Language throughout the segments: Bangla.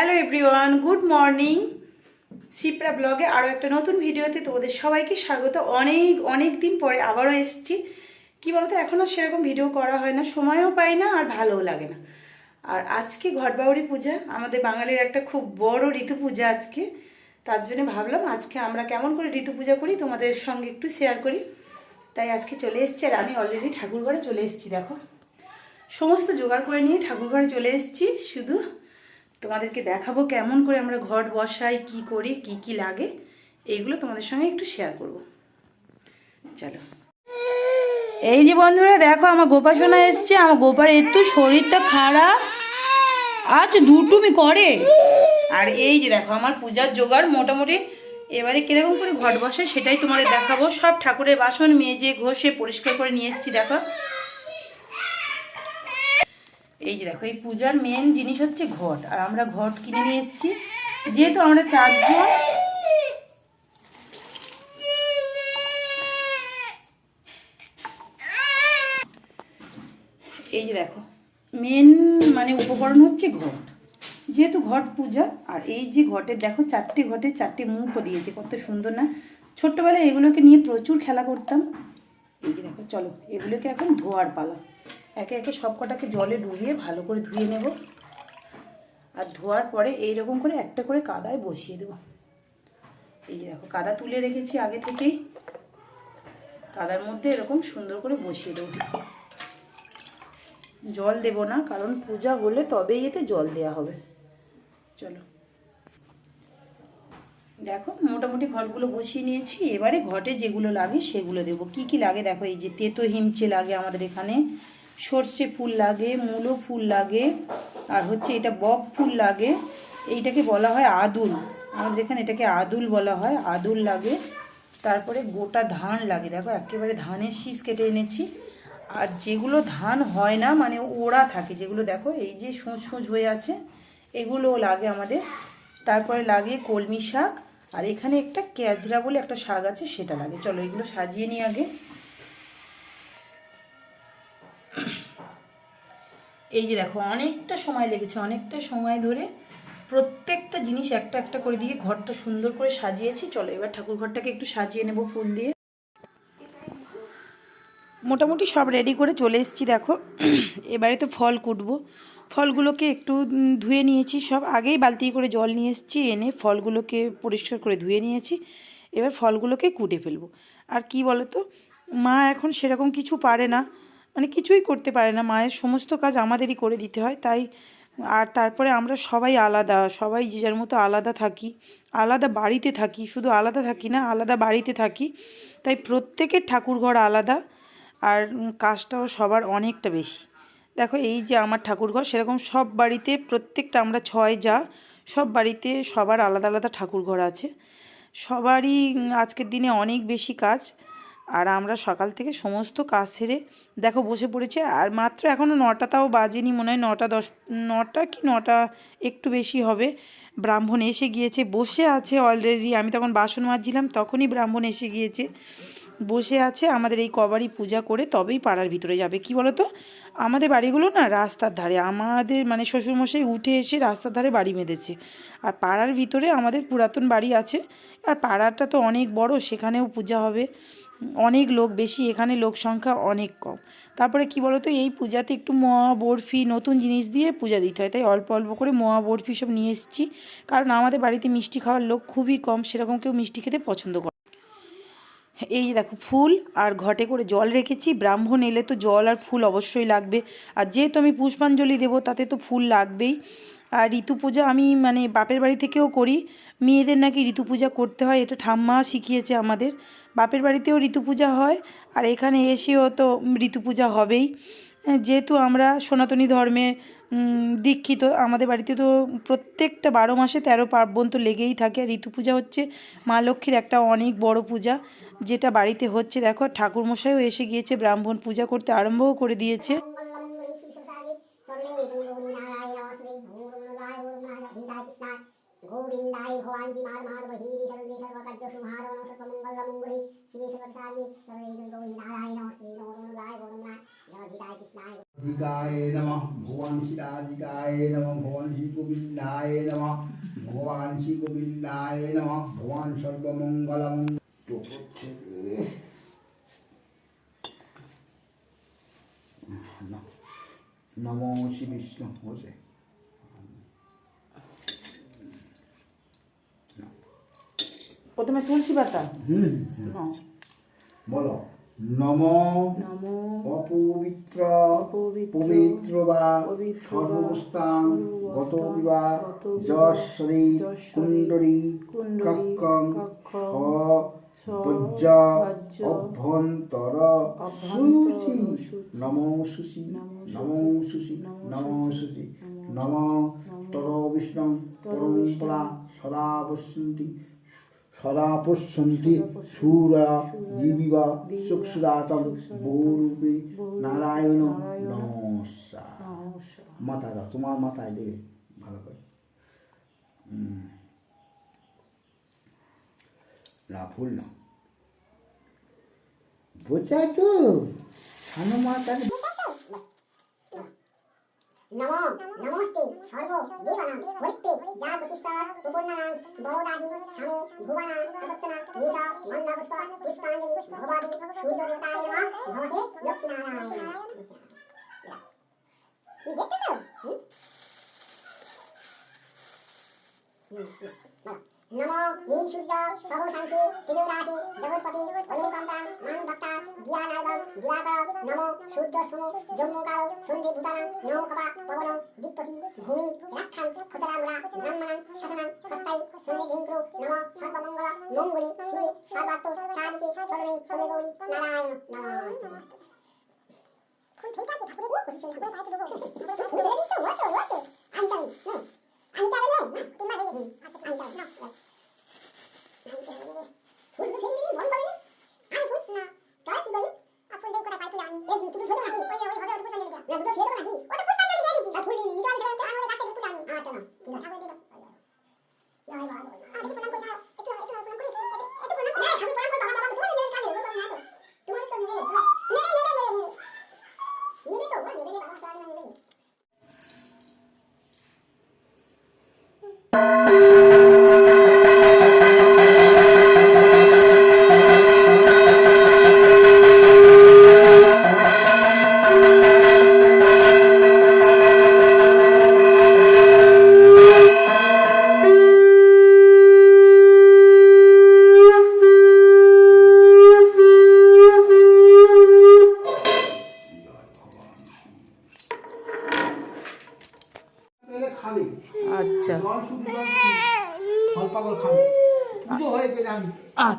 Hello everyone good morning Sipra ব্লগে আরও একটা নতুন ভিডিওতে তোমাদের সবাইকে স্বাগত। অনেক অনেক দিন পরে আবারও এসেছি। কী বলতো, এখন আর সেরকম ভিডিও করা হয় না, সময়ও পাই না আর ভালোও লাগে না। আর আজকে ঘটবাউরি পূজা, আমাদের বাঙালির একটা খুব বড় ঋতু পূজা আজকে। তার জন্য ভাবলাম আজকে আমরা কেমন করে ঋতু পূজা করি তোমাদের সঙ্গে একটু শেয়ার করি। তাই আজকে চলে এসেছি আর আমি অলরেডি ঠাকুর ঘরে চলে এসেছি, দেখো। সমস্ত জোগাড় করে নিয়ে ঠাকুর ঘরে চলে এসেছি, শুধু তোমাদেরকে দেখাবো কেমন করে আমরা ঘট বসাই, কি করি, কি কি লাগে। এইগুলো তোমাদের সঙ্গে একটু শেয়ার করব। চলো। এই যে বন্ধুরা, দেখো আমার গোপা সোনা এসছে। আমার গোপার একটু শরীরটা খারাপ। আচ্ছা দুটুমি করে। আর এই যে দেখো, আমার পূজার জোগাড় মোটামুটি এবারে কীরকম করে ঘট বসে সেটাই তোমাদের দেখাবো। সব ঠাকুরের বাসন মেজে, ঘষে, পরিষ্কার করে নিয়ে এসেছি, দেখো। এই যে দেখো, এই পূজার মেন জিনিস হচ্ছে ঘট। আর আমরা ঘট কিনে নিয়ে এসেছি। যেহেতু আমরা চারজন, এই যে দেখো মেন মানে উপকরণ হচ্ছে ঘট। যেহেতু ঘট পূজা, আর এই যে ঘটের দেখো চারটে ঘটে, চারটে মুখও দিয়েছে, কত সুন্দর না? ছোট্টবেলায় এগুলোকে নিয়ে প্রচুর খেলা করতাম। এই যে দেখো, চলো, এগুলোকে এখন ধোয়ার পালা। একে একে সব কটাকে জলে ডুবিয়ে ভালো করে ধুয়ে নেব। আর ধোয়ার পরে এইরকম করে একটা করে কাদায় বসিয়ে দেবো। এই যে দেখো, কাদা তুলে রেখেছি আগে থেকেই। কাদার মধ্যে এরকম সুন্দর করে বসিয়ে দেবো। জল দেব না, কারণ পূজা হলে তবেই এতে জল দেওয়া হবে। চলো। দেখো, মোটামুটি ঘটগুলো বসিয়ে নিয়েছি। এবারে ঘটে যেগুলো লাগে সেগুলো দেবো। কি কি লাগে দেখো, এই যে তেতো হিমচে লাগে আমাদের এখানে। সর্ষে ফুল লাগে, মূলো ফুল লাগে, আর হচ্ছে এটা বক ফুল লাগে। এইটাকে বলা হয় আদুল। আমাদের এখানে এটাকে আদুল বলা হয়, আদুল লাগে। তারপরে গোটা ধান লাগে। দেখো, একেবারে ধানের শীষ কেটে এনেছি। আর যেগুলো ধান হয় না মানে ওড়া থাকে, যেগুলো দেখো, এই যে সোঁচ সোঁচ হয়ে আছে এগুলো লাগে আমাদের। তারপরে লাগে কলমি শাক। আর এখানে একটা ক্যাজরা বলে একটা শাক আছে, সেটা লাগে। চলো, এগুলো সাজিয়ে নিই আগে। এই যে দেখো, অনেকটা সময় লেগেছে, অনেকটা সময় ধরে প্রত্যেকটা জিনিস একটা একটা করে দিয়ে ঘরটা সুন্দর করে সাজিয়েছি। চলো এবার ঠাকুর ঘরটাকে একটু সাজিয়ে নেব ফুল দিয়ে। মোটামুটি সব রেডি করে চলে এসেছি দেখো। এবারে তো ফল কুটবো। ফলগুলোকে একটু ধুয়ে নিয়েছি সব। আগেই বালতি করে জল নিয়ে এসেছি, এনে ফলগুলোকে পরিষ্কার করে ধুয়ে নিয়েছি। এবার ফলগুলোকে কুটে ফেলব। আর কি বলো তো মা এখন সেরকম কিছু পারে না। মানে কিছুই করতে পারে না, মায়ের সমস্ত কাজ আমাদেরই করে দিতে হয়, তাই আর তারপরে আমরা সবাই আলাদা, সবাই যে যার মতো আলাদা থাকি, আলাদা বাড়িতে থাকি, শুধু আলাদা থাকি না, আলাদা বাড়িতে থাকি, তাই প্রত্যেকের ঠাকুর ঘর আলাদা আর কাজটাও সবার অনেকটা বেশি। দেখো এই যে আমার ঠাকুরঘর, সেরকম সব বাড়িতে প্রত্যেকটা আমরা ছয় যা, সব বাড়িতে সবার আলাদা আলাদা ঠাকুরঘর আছে। সবারই আজকের দিনে অনেক বেশি কাজ আর আমরা সকাল থেকে সমস্ত কাজ সেরে, দেখো বসে পড়েছে, আর মাত্র এখনও নটা, তাও বাজেনি মনে হয় নটা দশ, নটা কি নটা একটু বেশি হবে। ব্রাহ্মণ এসে গিয়েছে, বসে আছে অলরেডি আমি তখন বাসন মাজছিলাম, তখনই ব্রাহ্মণ এসে গিয়েছে। বসে আছে, আমাদের এই কবারই পূজা করে তবেই পাড়ার ভিতরে যাবে, কি বলো তো আমাদের বাড়িগুলো না রাস্তার ধারে। আমাদের মানে শ্বশুরমশাই উঠে এসে রাস্তার ধারে বাড়ি বেঁধেছে। আর পাড়ার ভিতরে আমাদের পুরাতন বাড়ি আছে। আর পাড়াটা তো অনেক বড়, সেখানেও পূজা হবে। অনেক লোক, বেশি এখানে লোক সংখ্যা অনেক কম। তারপরে কি বলো তো এই পূজাতে একটু মোয়া বরফি নতুন জিনিস দিয়ে পূজা দিতে হয়। তাই অল্প অল্প করে মোয়া বরফি সব নিয়ে এসেছি। কারণ আমাদের বাড়িতে মিষ্টি খাওয়ার লোক খুবই কম, সেরকম কেউ মিষ্টি খেতে পছন্দ করে এই যে দেখো, ফুল আর ঘটে করে জল রেখেছি। ব্রাহ্মণ এলে তো জল আর ফুল অবশ্যই লাগবে। আর যেহেতু আমি পুষ্পাঞ্জলি দেবো, তাতে তো ফুল লাগবেই। আর ঋতু পূজা আমি মানে বাপের বাড়ি থেকেও করি। মেয়েদের নাকি ঋতু পূজা করতে হয়, এটা ঠাম্মা শিখিয়েছে আমাদের। বাপের বাড়িতেও ঋতু পূজা হয়, আর এখানে এসেও তো ঋতু পূজা হবেই। যেহেতু আমরা সনাতনী ধর্মে দীক্ষিত, আমাদের বাড়িতে তো প্রত্যেকটা বারো মাসে তেরো পার্বণ তো লেগেই থাকে। ঋতু পূজা হচ্ছে মা লক্ষ্মীর একটা অনেক বড় পূজা, যেটা বাড়িতে হচ্ছে। দেখো, ঠাকুরমশাইও এসে গিয়েছে, ব্রাহ্মণ পূজা করতে আরম্ভও করে দিয়েছে। गोविंदाय भवान जी मार मार वही सर्वे सर्वकज्ज सुमारो नम सर्व मंगल मंगली श्री सर्वसारी सर्वे गोविंदाय नमः श्री नमो नमः गो नमः जगदीताय कृष्णाय गोविंदाय नमः भगवान श्री राधिकाय नमः भगवान श्री गोविंदाय नमः भगवान श्री गोविंदाय नमः भगवान सर्व मंगल नमो श्री विष्णु हो जाए প্রথমে তুলসী পাতা। হুম নাও। বলো। নম নমো অপবিত্র পবিত্র বা সর্বস্থান গত বিবা যশ্বরী, কুণ্ডরী কক্ষং বজ্র, অভ্যন্তর সুচি নমো সুচি নমো সুচি নমো সুচি নম তর বিষ্ণু পরম্পরা সদা পশ্যন্তি সদা পশ্যন্তি সুরা জীবিবা সুক্ষুরাতম বহুরূপে নারায়ণ নমস্কার মাথা দাও তোমার মাথায় দেবে ভালো করে না ভুল না বোঝাছো সানো মাতার नमो, नमोस्ते, सर्वो, देवानां वरित्ते जागृतिस्तार पुपुर्णानां बलोदादि समे भुवनां तदक्षणा ईशा मन्दपुष्प पुष्पाञ्जलि, भगवादि सूर्यदेवताय नमः भवते लक्ष्मीनारायण देखते নমো হি সূর্য সর্বশান্তি ত্রিগুণাসি জগৎপতি অনুকম্পাম মান ভক্তা জ্ঞানাদম দিবাকর নমো সূর্য সম জম্মুকাল সন্ধি ভূতানাম নমো কবা পবন দিকপতি ভূমি রাক্ষান খুচরামরা ব্রাহ্মণান শাসনান হস্তাই সন্নিধিং করু নমো সর্বমঙ্গল মঙ্গলি শিবে সর্বাত্ম সাধিকে সর্বে সমগৌরী নারায়ণ নমস্তে ঠাকুরের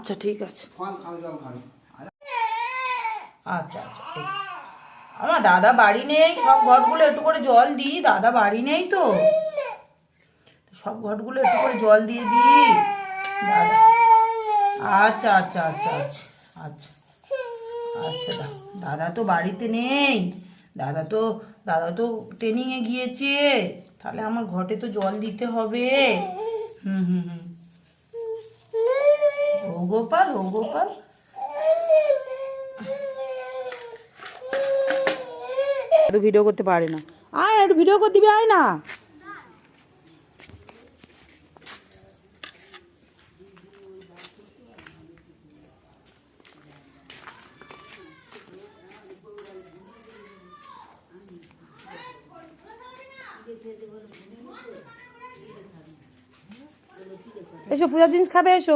আচ্ছা ঠিক আছে। আচ্ছা আচ্ছা ঠিক। আমার দাদা বাড়ি নেই সব ঘটগুলো একটু করে জল দিই। দাদা বাড়ি নেই তো। সব ঘটগুলো একটু করে জল দিয়ে দিই। দাদা। আচ্ছা আচ্ছা আচ্ছা আচ্ছা আচ্ছা। আচ্ছা দাদা তো বাড়িতে নেই। দাদা তো দাদা তো ট্রেনিংয়ে গিয়েছে। তাহলে আমার ঘটে তো জল দিতে হবে। হুম হুম হুম। ও গোপাল ও গোপাল এত ভিডিও করতে পারে না। আয় একটু ভিডিও করে দিবি আয় না। এসো, পূজার জিনিস খাবে, এসো।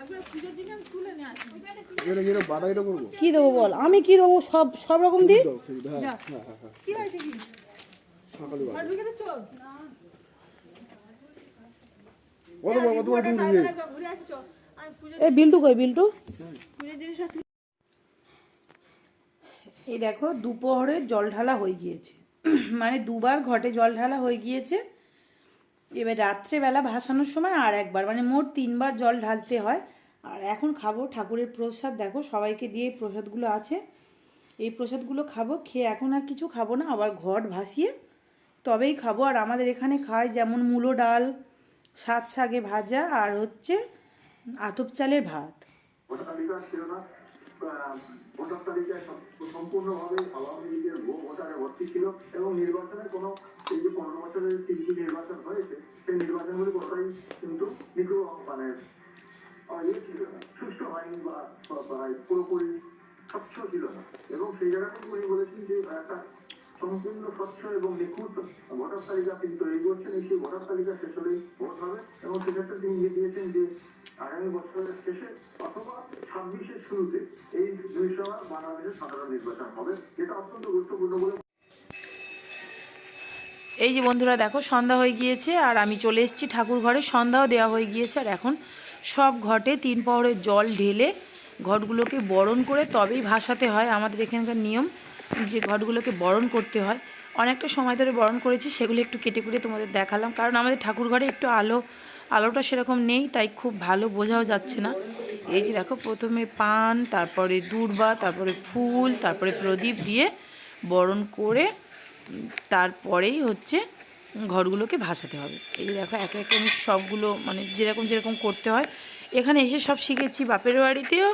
কি দেবো বল? আমি কি দেবো? সব সব রকম দিই? বিল্টু কই বিল্টু? এই দেখো দুপুরে জল ঢালা হয়ে গিয়েছে। মানে দুবার ঘটে জল ঢালা হয়ে গিয়েছে। এবার রাত্রেবেলা ভাসানোর সময় আর একবার মানে মোট তিনবার জল ঢালতে হয়। আর এখন খাব ঠাকুরের প্রসাদ। দেখো সবাইকে দিয়ে প্রসাদগুলো আছে। এই প্রসাদগুলো খাব, খেয়ে এখন আর কিছু খাব না, আবার ঘট ভাসিয়ে তবেই খাব। আর আমাদের এখানে খায় যেমন মূলো ডাল, সাত শাকে ভাজা আর হচ্ছে আতপ চালের ভাত। সম্পূর্ণভাবে ছিল এবং নির্বাচনের কোনো এই যে পনেরো বছরের তিনটি নির্বাচন হয়েছে, সেই নির্বাচনগুলি কিন্তু মানে ছিল না। এবং বলেছেন যে এবং তালিকা তালিকা হবে। এবং তিনি দিয়েছেন যে অথবা শুরুতে এই হবে। যেটা অত্যন্ত গুরুত্বপূর্ণ এই যে বন্ধুরা, দেখো, সন্ধ্যা হয়ে গিয়েছে আর আমি চলে এসেছি ঠাকুর ঘরে সন্ধ্যাও দেওয়া হয়ে গিয়েছে আর এখন সব ঘটে, তিন পহরের জল ঢেলে ঘটগুলোকে বরণ করে তবেই ভাসাতে হয়। আমাদের এখানকার নিয়ম যে ঘটগুলোকে বরণ করতে হয়। অনেকটা সময় ধরে বরণ করেছি, সেগুলো একটু কেটে কুটে তোমাদের দেখালাম। কারণ আমাদের ঠাকুর ঘরে একটু আলো, আলোটা সেরকম নেই, তাই খুব ভালো বোঝাও যাচ্ছে না। এই যে দেখো, প্রথমে পান, তারপরে দূর্বা, তারপরে ফুল, তারপরে প্রদীপ দিয়ে বরণ করে তারপরেই হচ্ছে ঘরগুলোকে ভাসাতে হবে। এই যে দেখো, একে একে আমি সবগুলো মানে যেরকম যেরকম করতে হয়। এখানে এসে সব শিখেছি। বাপের বাড়িতেও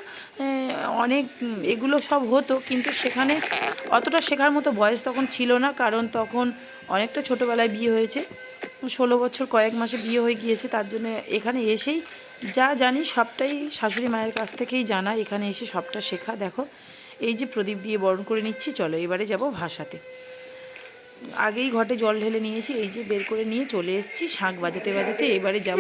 অনেক এগুলো সব হতো, কিন্তু সেখানে অতটা শেখার মতো বয়স তখন ছিল না, কারণ তখন অনেকটা ছোটোবেলায় বিয়ে হয়েছে। ষোলো বছর কয়েক মাসে বিয়ে হয়ে গিয়েছে, তার জন্য এখানে এসেই যা জানি সবটাই শাশুড়ি মায়ের কাছ থেকেই জানা, এখানে এসে সবটা শেখা। দেখো, এই যে প্রদীপ দিয়ে বরণ করে নিচ্ছি, চলো এবারে যাব ভাসাতে। আগেই ঘটে জল ঢেলে নিয়েছি এই যে বের করে নিয়ে চলে এসেছি শাঁখ বাজাতে বাজাতে এবারে যাব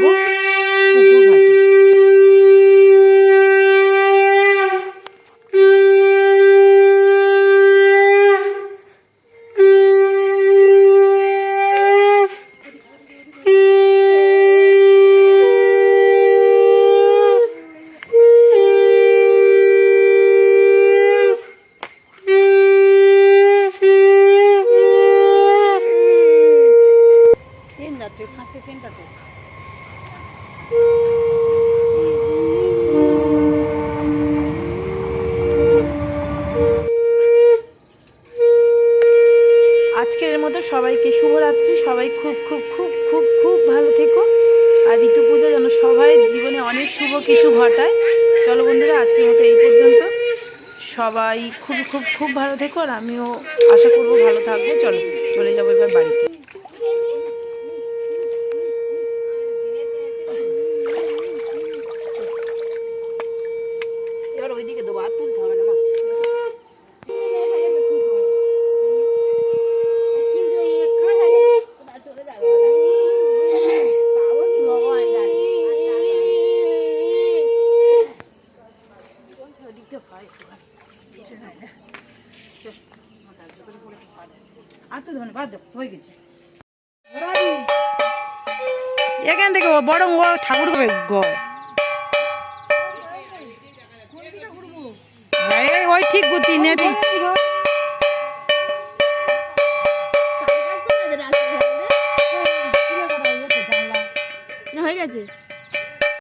আজকের মতো সবাইকে শুভরাত্রি। সবাই খুব খুব খুব খুব খুব ভালো থেকো। আর ঋতু পুজো যেন সবাই জীবনে অনেক শুভ কিছু ঘটায়। চলো বন্ধুরা, আজকের মতো এই পর্যন্ত। সবাই খুব খুব খুব ভালো থেকো, আর আমিও আশা করব ভালো থাকব। চলো, চলে যাব এবার বাড়িতে এবার ওইদিকে দেবো আর তুলতে হবে না মা আর তো ধরে বাদ দাও, হয়ে গেছে এখান থেকে ও বরং ও ঠাকুর হবে গ। ওই ঠিক গুতি নেবি